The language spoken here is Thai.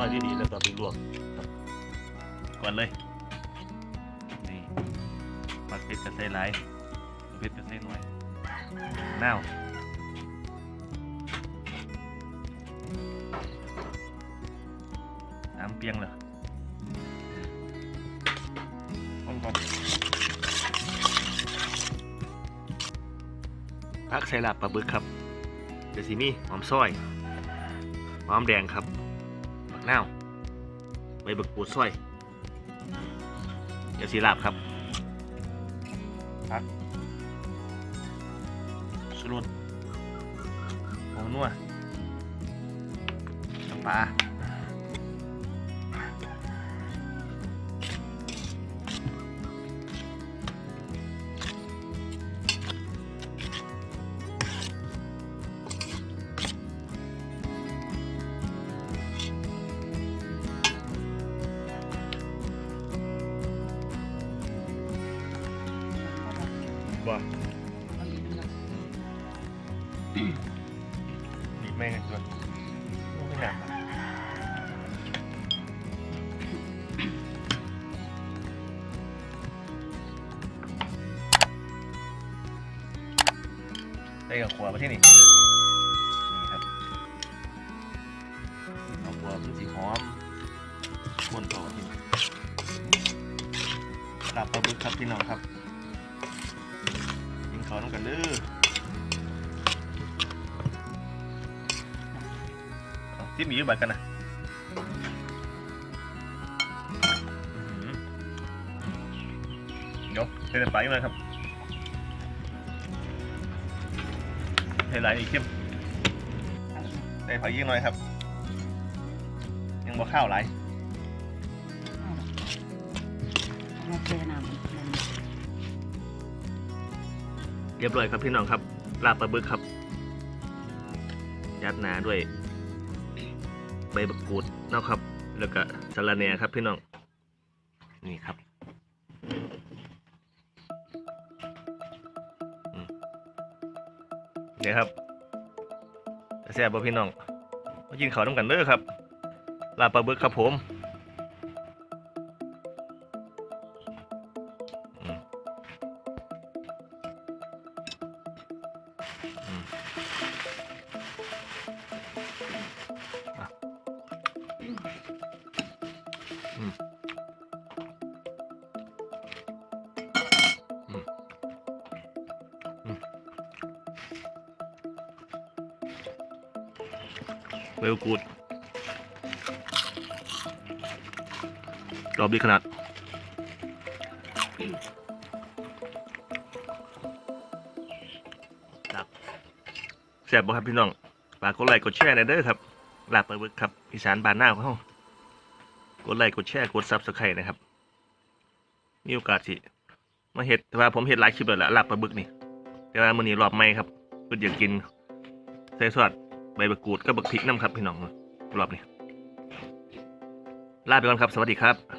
ซอยดีๆแล้วก็ไปลวกก่อนเลย นี่มัดเพชรกระใส่หลเพชรกระใส่หน่อยน่าวน้ำเปียงเหรออมพักใส่ลับปลาบึกครับเดี๋ยวสิมีหอมซอยหอมแดงครับ นาวใบบักกูดซอยเดี๋ยวสีลาบครับสุรุนผงนัวน้ำปลา บ่บีแม่งกันก่อนไม่หนักได้กับขวามาที่นี่นี่ครับเอาขวามันสีหอมคนต่อที่นี่ลาบปลาบึกครับพี่น้องครับ กินข้าวน้ำกันเด้อที่มีอยู่บัตรกันนะเดี๋ยวเทใส่ปลาอีกหน่อยครับเทหลายอีกเข้มใส่ผักยิ่งหน่อยครับ ยังบ่ข้าวหลาย มาเจอน้ำ เรียบร้อยครับพี่น้องครับลาบปลาบึกครับ ยัดหนาด้วย ใบบักกูดเนาะครับ แล้วก็สะระแหน่ครับพี่น้อง นี่ครับเดี๋ยวครับแซ่บบ่พี่น้องมากินข้าวน้ำกันเด้อครับลาบปลาบึกครับผม เวลกูดรอบดีขนาด แซ่บบ่ครับพี่น้องฝากกดไลค์กดแชร์หน่อยเด้อครับลาบปลาบึกครับอีสานบานหน้าของเรากดไลค์กดแชร์กดซับสไครต์นะครับ มีโอกาสสิมาเห็ดแต่ว่าผมเห็ดหลายคลิปแล้วแหละลาบปลาบึกนี่ แต่ว่ามื้อนี้รอบใหม่ครับเพิ่นอยากกินใส่ซอสใบมะกูดกับบักพริกน้ำครับพี่น้องรอบนี้ลาไปก่อนครับ สวัสดีครับ